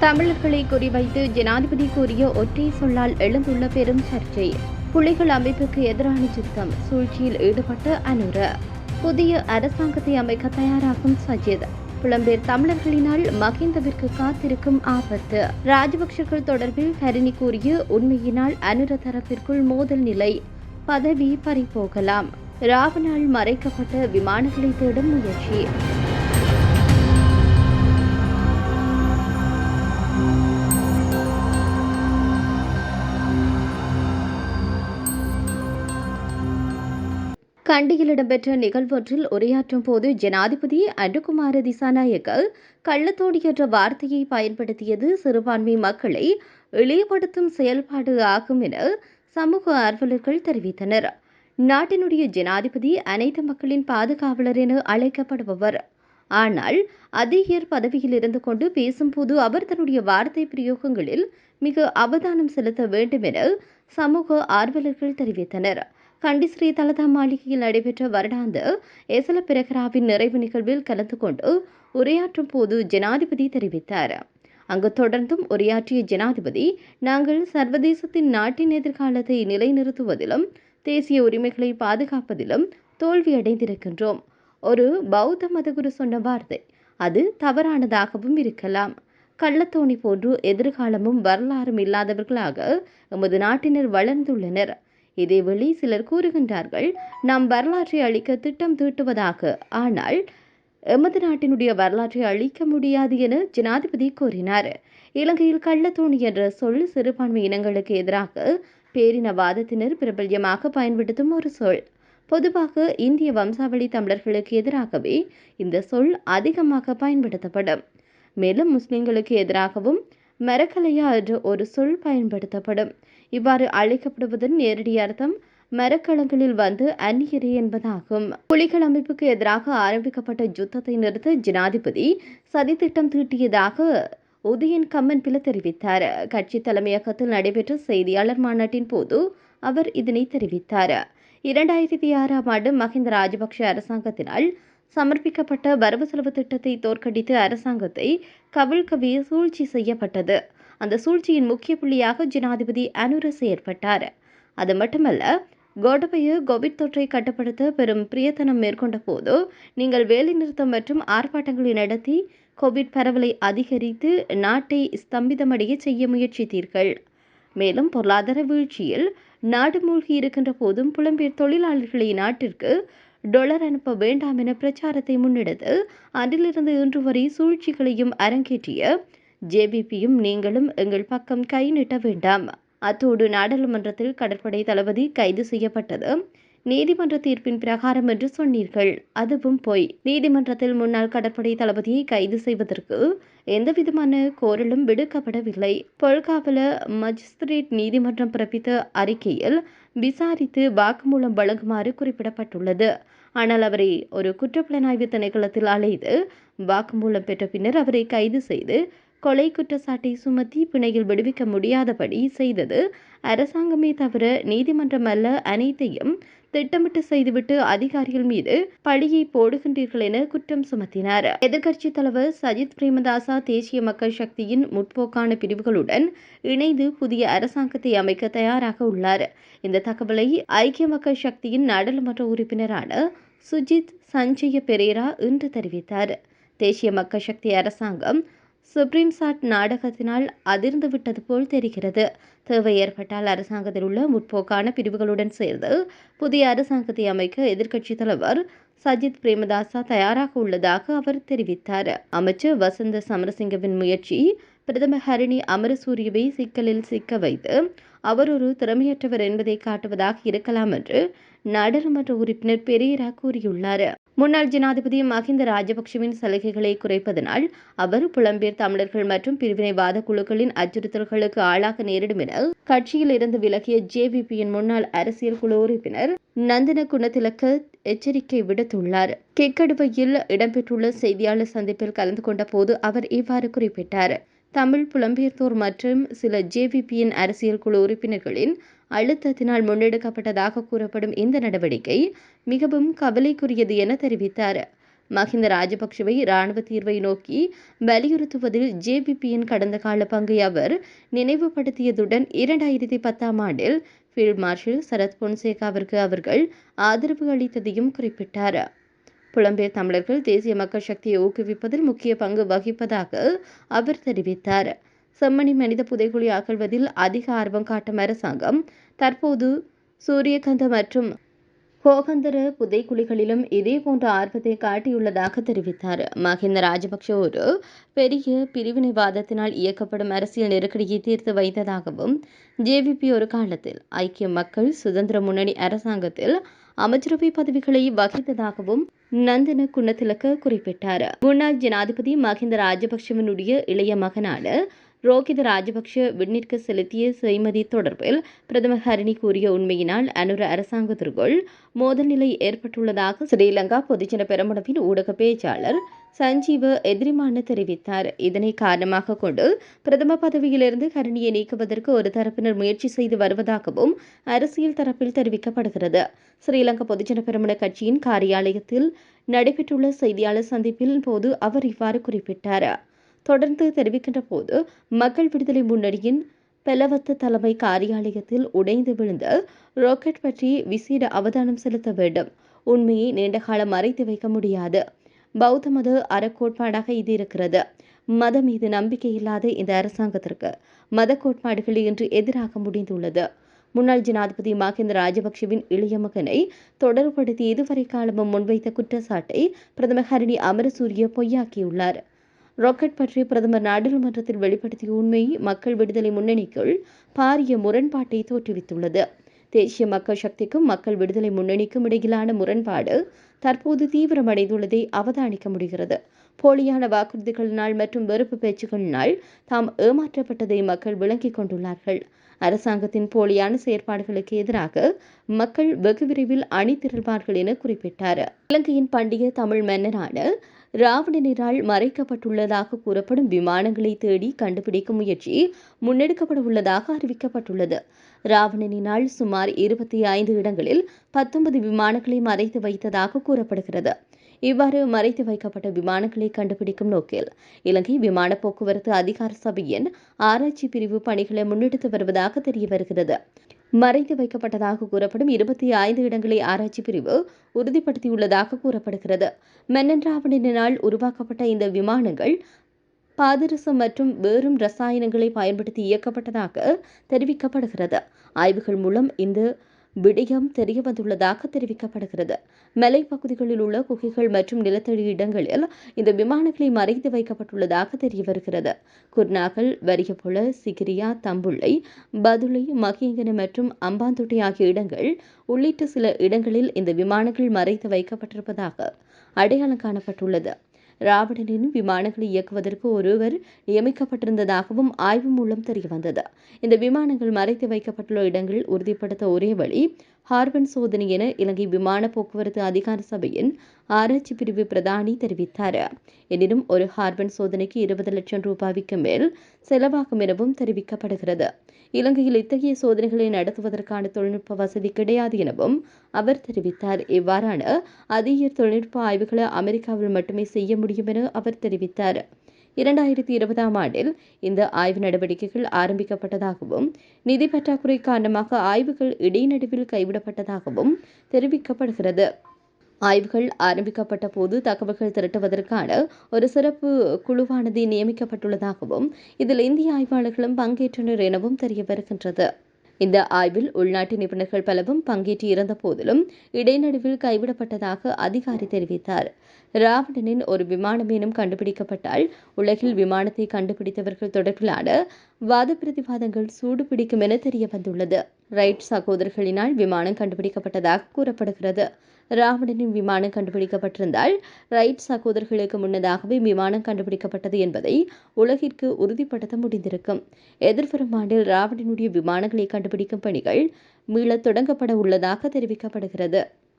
தமிழர்களை குறிவைத்து ஜனாதிபதி கூறிய ஒற்றை சொல்லால் எழுந்துள்ள பெரும் சர்ச்சை. புலிகள் அமைப்புக்கு எதிரான யுத்தம். சூழ்ச்சியில் ஈடுபட்ட அனுர. புதிய அரசாங்கத்தை அமைக்க தயாராகும் சஜித். புலம்பெயர் தமிழர்களினால் மகிந்தவிற்கு காத்திருக்கும் ஆபத்து. ராஜபக்சர்கள் தொடர்பில் ஹரிணி கூறிய உண்மையினால் அனுர தரப்பிற்குள் மோதல் நிலை. பதவி பறிபோகலாம். ராவனால் மறைக்கப்பட்ட விமானங்களை தேடும் முயற்சி. கண்டியில் இடம்பெற்ற நிகழ்வொன்றில் உரையாற்றும் போது ஜனாதிபதி அனுகுமார திசாநாயக்க கள்ளத்தோடி என்ற வார்த்தையை பயன்படுத்தியது சிறுபான்மை மக்களை இழிவுபடுத்தும் செயல்பாடு ஆகும் என சமூக ஆர்வலர்கள் தெரிவித்தனர். நாட்டினுடைய ஜனாதிபதி அனைத்து மக்களின் பாதுகாவலர் என அழைக்கப்படுபவர். ஆனால் அதிகர் பதவியில் இருந்து கொண்டு பேசும்போது அவர் தன்னுடைய வார்த்தை பிரயோகங்களில் மிக அவதானம் செலுத்த வேண்டும் என சமூக ஆர்வலர்கள் தெரிவித்தனர். கண்டி ஸ்ரீ தலதா மாளிகையில் நடைபெற்ற வருடாந்த எசல பிரகராவின் நிறைவு நிகழ்வில் கலந்து கொண்டு உரையாற்றும் போது ஜனாதிபதி தெரிவித்தார். அங்கு தொடர்ந்தும் உரையாற்றிய ஜனாதிபதி நாங்கள் சர்வதேசத்தின் நாட்டின் எதிர்காலத்தை நிலைநிறுத்துவதிலும் தேசிய உரிமைகளை பாதுகாப்பதிலும் தோல்வியடைந்திருக்கின்றோம் ஒரு பௌத்த மதகுரு சொன்ன வார்த்தை அது தவறானதாகவும் இருக்கலாம். கள்ளத்தோணி போன்று எதிர்காலமும் வரலாறும் இல்லாதவர்களாக எமது நாட்டினர் வளர்ந்துள்ளனர். இதேவேளை சிலர் கூறுகின்றார்கள் நாம் வரலாற்றை அழிக்க திட்டம் தீட்டுவதாக. ஆனால் எமது நாட்டினுடைய வரலாற்றை அழிக்க முடியாது என ஜனாதிபதி கூறினார். இலங்கையில் கள்ளத்தோணி என்ற சொல் சிறுபான்மை இனங்களுக்கு எதிராக பேரினவாதத்தினர் பிரபல்யமாக பயன்படுத்தும் ஒரு சொல். பொதுவாக இந்திய வம்சாவளி தமிழர்களுக்கு எதிராகவே இந்த சொல் அதிகமாக பயன்படுத்தப்படும். மேலும் முஸ்லிம்களுக்கு எதிராகவும் மரக்கலையா என்ற ஒரு சொல் பயன்படுத்தப்படும். இவ்வாறு அழைக்கப்படுவதன் நேரடி அர்த்தம் மரக்களங்களில் வந்து அந்நியரே என்பதாகும். புலிகள் அமைப்புக்கு எதிராக ஆரம்பிக்கப்பட்ட யுத்தத்தை நிறுத்த ஜனாதிபதி சதித்திட்டம் தீட்டியதாக உதயன் கம்மன் பில தெரிவித்தார். கட்சி தலைமையகத்தில் நடைபெற்ற செய்தியாளர் மாநாட்டின் போது அவர் இதனை தெரிவித்தார். இரண்டாயிரத்தி ஆறாம் ஆண்டு மஹிந்த ராஜபக்ஷ அரசாங்கத்தினால் சமர்ப்பிக்கப்பட்ட வரவு செலவு திட்டத்தை தோற்கடித்து அரசாங்கத்தை கவிழ்கவிய சூழ்ச்சி செய்யப்பட்டது. அந்த சூழ்ச்சியின் முக்கிய புள்ளியாக ஜனாதிபதி அனுர செயற்பட்டார் அது மட்டுமல்ல கோடபய கோவிட் தொற்றை கட்டுப்படுத்த பெரும் பிரியத்தனம் மேற்கொண்ட போது நீங்கள் வேலைநிறுத்தம் மற்றும் ஆர்ப்பாட்டங்களை நடத்தி கோவிட் பரவலை அதிகரித்து நாட்டை ஸ்தம்பிதமடைய செய்ய முயற்சித்தீர்கள். மேலும் பொருளாதார வீழ்ச்சியில் நாடு மூழ்கி இருக்கின்ற போதும் புலம்பெயர் தொழிலாளர்களை நாட்டிற்கு டொலர் அனுப்ப வேண்டாம் என பிரச்சாரத்தை முன்னெடுத்து அன்றிலிருந்து இன்று வரை சூழ்ச்சிகளையும் அரங்கேற்றிய ஜேபிபியும் நீங்களும் எங்கள் பக்கம் கை நீட்ட வேண்டாம். அத்தோடு நாடாளுமன்றத்தில் கடற்படை தளபதி கைது செய்யப்பட்டது. நீதிமன்ற தீர்ப்பின் பிரகாரம் என்று சொன்னீர்கள். அதுவும் போய். நீதிமன்றத்தில் முன்னாள் கடற்படை தளபதியை கைது செய்வதற்கு எந்தவிதமான கோரலும் விடுக்கப்படவில்லை. பொல்காவல மஜிஸ்திரேட் நீதிமன்றம் பிறப்பித்த அறிக்கையில் விசாரித்து வாக்குமூலம் வழங்குமாறு குறிப்பிடப்பட்டுள்ளது. ஆனால் அவரை ஒரு குற்றப்புலனாய்வு திணைக்களத்தில் அலைந்து வாக்குமூலம் பெற்ற பின்னர் அவரை கைது செய்து கொலை குற்றச்சாட்டை சுமத்தி பிணையில் விடுவிக்க முடியாதபடி செய்தது. அரசாங்கமே தவிர நீதிமன்றம் அல்ல அனைத்தையும் திட்டமிட்டு செய்துவிட்டு அதிகாரிகள் மீது பழியை போடுகின்றீர்கள் என குற்றம் சுமத்தினார். எதிர்க்கட்சி தலைவர் சஜித் பிரேமதாசா தேசிய மக்கள் சக்தியின் முற்போக்கான பிரிவுகளுடன் இணைந்து புதிய அரசாங்கத்தை அமைக்க தயாராக உள்ளார். இந்த தகவலை ஐக்கிய மக்கள் சக்தியின் நாடாளுமன்ற உறுப்பினரான சுஜித் சஞ்சய பெரேரா இன்று தெரிவித்தார். தேசிய மக்கள் சக்தி அரசாங்கம் சுப்ரீம் சாட் நாடகத்தினால் அதிர்ந்து விட்டது போல் தெரிகிறது. தேவை ஏற்பட்டால் அரசாங்கத்தில் உள்ள முற்போக்கான பிரிவுகளுடன் சேர்ந்து புதிய அரசாங்கத்தை அமைக்க எதிர்க்கட்சித் தலைவர் சஜித் பிரேமதாசா தயாராக உள்ளதாக அவர் தெரிவித்தார். அமைச்சர் வசந்த சமரசிங்கவின் முயற்சி பிரதமர் ஹரிணி அமரசூரியவை சிக்கலில் சிக்க வைத்து அவர் ஒரு திறமையற்றவர் என்பதை காட்டுவதாக இருக்கலாம் என்று நாடாளுமன்ற உறுப்பினர் பெரியரா கூறியுள்ளார். முன்னாள் ஜனாதிபதி மஹிந்த ராஜபக்சவின் சலுகைகளை குறைப்பதனால் அவர் புலம்பெயர் தமிழர்கள் மற்றும் பிரிவினைவாத குழுக்களின் அச்சுறுத்தல்களுக்கு ஆளாக நேரிடும் என கட்சியில் இருந்து விலகிய ஜேவிபியின் முன்னாள் அரசியல் குழு உறுப்பினர் நந்தன குணத்திலக்க எச்சரிக்கை விடுத்துள்ளார். கெக்கடுவையில் இடம்பெற்றுள்ள செய்தியாளர் சந்திப்பில் கலந்து கொண்ட போது அவர் இவ்வாறு குறிப்பிட்டார். தமிழ் புலம்பெயர்த்தோர் மற்றும் சில ஜேவிபியின் அரசியல் குழு உறுப்பினர்களின் அழுத்தத்தினால் முன்னெடுக்கப்பட்டதாக கூறப்படும் இந்த நடவடிக்கை மிகவும் கவலைக்குரியது என தெரிவித்தார். மஹிந்த ராஜபக்ஷவை இராணுவ தீர்வை நோக்கி வலியுறுத்துவதில் ஜேபிபியின் கடந்த கால பங்கை அவர் நினைவுபடுத்தியதுடன் இரண்டாயிரத்தி பத்தாம் ஆண்டில் ஃபீல்ட் மார்ஷல் சரத் பொன்சேகாவிற்கு அவர்கள் ஆதரவு அளித்ததையும் குறிப்பிட்டார். புலம்பெயர் தமிழர்கள் தேசிய மக்கள் சக்தியை ஊக்குவிப்பதில் முக்கிய பங்கு வகிப்பதாக அவர் தெரிவித்தார். செம்மணி மனித புதைகுழி அகழ்வதில் அதிக ஆர்வம் காட்டும் அரசாங்கம் தற்போது சூரியகந்த மற்றும் கோகந்தர புதைக்குழிகளிலும் இதே போன்ற ஆர்வத்தை காட்டியுள்ளதாக தெரிவித்தார். மஹிந்த ராஜபக்ஷ ஒரு பெரிய பிரிவினைவாதத்தினால் இயக்கப்படும் அரசியல் நெருக்கடியை தீர்த்து வைத்ததாகவும் ஜேவிபி ஒரு காலத்தில் ஐக்கிய மக்கள் சுதந்திர முன்னணி அரசாங்கத்தில் அமைச்சரவை பதவிகளை வகித்ததாகவும் நந்தன குணத்திலக்க குறிப்பிட்டார். முன்னாள் ஜனாதிபதி மஹிந்த ராஜபக்சவனுடைய இளைய மகனான ரோஹித ராஜபக்ஷ விண்ணிற்கு செலுத்திய செய்மதி தொடர்பில் பிரதமர் ஹரிணி கூறிய உண்மையினால் அனுர அரசாங்கத்திற்குள் மோதல் நிலை ஏற்பட்டுள்ளதாக ஸ்ரீலங்கா பொதுஜன பெரமுனவின் ஊடக பேச்சாளர் சஞ்சீவ எதிரிமான தெரிவித்தார். இதனை காரணமாக கொண்டு பிரதம பதவியிலிருந்து ஹரணியை நீக்குவதற்கு ஒரு தரப்பினர் முயற்சி செய்து வருவதாகவும் அரசியல் தரப்பில் தெரிவிக்கப்படுகிறது. ஸ்ரீலங்கா பொதுஜன பெருமன கட்சியின் காரியாலயத்தில் நடைபெற்றுள்ள செய்தியாளர் சந்திப்பின் போது அவர் இவ்வாறு குறிப்பிட்டார். தொடர்ந்து தெரிவிக்கின்ற போது மக்கள் விடுதலை முன்னணியின் பெலவத்த தலைமை காரியாலயத்தில் உடைந்து விழுந்த ராக்கெட் பற்றி விசேட அவதானம் செலுத்த வேண்டும். உண்மையை நீண்டகாலம் மறைத்து வைக்க முடியாது. பௌத்த மத அறக்கோட்பாடாக இது இருக்கிறது. மதம் மீது நம்பிக்கை இல்லாத இந்த அரசாங்கத்திற்கு மத கோட்பாடுகள் இன்று எதிராக முடிந்துள்ளது. முன்னாள் ஜனாதிபதி மஹிந்த ராஜபக்ஷவின் இளைய மகனை தொடர்படுத்தி இதுவரை காலமும் முன்வைத்த குற்றச்சாட்டை பிரதமர் ஹரணி அமரசூரிய பொய்யாக்கியுள்ளார். ராக்கெட் பற்றி பிரதமர் நாடாளுமன்றத்தில் வெளிப்படுத்திய உண்மை மக்கள் விடுதலை முன்னணிக்குள் பாரிய முரண்பாட்டை தோற்றுவித்துள்ளது. தேசிய மக்கள் சக்திக்கும் மக்கள் விடுதலை முன்னணிக்கும் இடையிலான முரண்பாடு தற்போது தீவிரமடைந்துள்ளதை அவதானிக்க முடிகிறது. போலியான வாக்குறுதிகளினால் மற்றும் வெறுப்பு பேச்சுகளினால் தாம் ஏமாற்றப்பட்டதை மக்கள் விளங்கிக் கொண்டுள்ளார்கள். அரசாங்கத்தின் போலியான செயற்பாடுகளுக்கு எதிராக மக்கள் வெகு விரைவில் அணி திரள்வார்கள் என குறிப்பிட்டார். இலங்கையின் பண்டிகை தமிழ் மன்னரான ராவணனினால் மறைக்கப்பட்டுள்ளதாக கூறப்படும் விமானங்களை தேடி கண்டுபிடிக்கும் முயற்சி முன்னெடுக்கப்பட உள்ளதாக அறிவிக்கப்பட்டுள்ளது. ராவணனினால் சுமார் இருபத்தி ஐந்து இடங்களில் பத்தொன்பது விமானங்களை மறைத்து வைத்ததாக கூறப்படுகிறது. இவ்வாறு மறைத்து வைக்கப்பட்ட விமானங்களை கண்டுபிடிக்கும் நோக்கில் இலங்கை விமான போக்குவரத்து அதிகார சபையின் ஆராய்ச்சி பிரிவு பணிகளை முன்னெடுத்து வருவதாக தெரிய வருகிறது மறைத்து வைக்கப்பட்டதாக கூறப்படும் இருபத்தி ஐந்து இடங்களை ஆராய்ச்சி பிரிவு உறுதிப்படுத்தியுள்ளதாக கூறப்படுகிறது. மென்னன் ராவணனினால் உருவாக்கப்பட்ட இந்த விமானங்கள் பாதரசம் மற்றும் வேறும் ரசாயனங்களை பயன்படுத்தி இயக்கப்பட்டதாக தெரிவிக்கப்படுகிறது. ஆய்வுகள் மூலம் இந்த விடயம் தெரிய வந்துள்ளதாக தெரிவிக்கப்படுகிறது மலைப்பகுதிகளில் உள்ள குகைகள் மற்றும் நிலத்தடி இடங்களில் இந்த விமானங்களை மறைத்து வைக்கப்பட்டுள்ளதாக தெரிய வருகிறது குர்நாகல் வரியபுல சிகிரியா தம்புள்ளை பதுளை மகியங்கன மற்றும் அம்பாந்தொட்டை ஆகிய இடங்கள் உள்ளிட்ட சில இடங்களில் இந்த விமானங்கள் மறைத்து வைக்கப்பட்டிருப்பதாக அடையாளம் காணப்பட்டுள்ளது. ராவணனின் விமானங்களை இயக்குவதற்கு ஒருவர் நியமிக்கப்பட்டிருந்ததாகவும் ஆய்வு மூலம் தெரியவந்தது. இந்த விமானங்கள் மறைத்து வைக்கப்பட்டுள்ள இடங்கள் உறுதிப்படுத்த ஒரே வழி ஹார்பன் சோதனை என இலங்கை விமான போக்குவரத்து அதிகார சபையின் ஆராய்ச்சி பிரிவு பிரதானி தெரிவித்தார். எனினும் ஒரு ஹார்பன் சோதனைக்கு இருபது லட்சம் ரூபாய்க்கு மேல் செலவாகும் எனவும் தெரிவிக்கப்படுகிறது. இலங்கையில் இத்தகைய சோதனைகளை நடத்துவதற்கான தொழில்நுட்ப வசதி கிடையாது எனவும் அவர் தெரிவித்தார். இவ்வாறான அதிக தொழில்நுட்ப ஆய்வுகளை அமெரிக்காவில் மட்டுமே செய்ய முடியும் என அவர் தெரிவித்தார். இரண்டாயிரத்தி இருபதாம் ஆண்டில் இந்த ஆய்வு நடவடிக்கைகள் ஆரம்பிக்கப்பட்டதாகவும் நிதி பற்றாக்குறை காரணமாக ஆய்வுகள் இடைநடுவில் கைவிடப்பட்டதாகவும் தெரிவிக்கப்படுகிறது. ஆய்வுகள் ஆரம்பிக்கப்பட்ட போது தகவல்கள் திரட்டுவதற்கான ஒரு சிறப்பு குழுவானது நியமிக்கப்பட்டுள்ளதாகவும் இதில் இந்திய ஆய்வாளர்களும் பங்கேற்றனர் எனவும் தெரிய வருகின்றது இந்த ஆய்வில் உள்நாட்டு நிபுணர்கள் பலவும் பங்கேற்று இருந்த போதிலும் இடைநடுவில் கைவிடப்பட்டதாக அதிகாரி தெரிவித்தார். ராவணனின் ஒரு விமானமேனும் கண்டுபிடிக்கப்பட்டால் உலகில் விமானத்தை கண்டுபிடித்தவர்கள் தொடர்பிலான வாத பிரதிவாதங்கள் சூடு பிடிக்கும் என தெரிய வந்துள்ளது ரைட் சகோதரர்களினால் விமானம் கண்டுபிடிக்கப்பட்டதாக கூறப்படுகிறது. ராவணனின் விமானம் கண்டுபிடிக்கப்பட்டிருந்தால் ரைட் சகோதரர்களுக்கு முன்னதாகவே விமானம் கண்டுபிடிக்கப்பட்டது என்பதை உலகிற்கு உறுதிப்படுத்த முடிந்திருக்கும். எதிர்வரும் ஆண்டில் ராவணனுடைய விமானங்களை கண்டுபிடிக்கும் பணிகள் மீளத் தொடங்கப்பட உள்ளதாக தெரிவிக்கப்படுகிறது.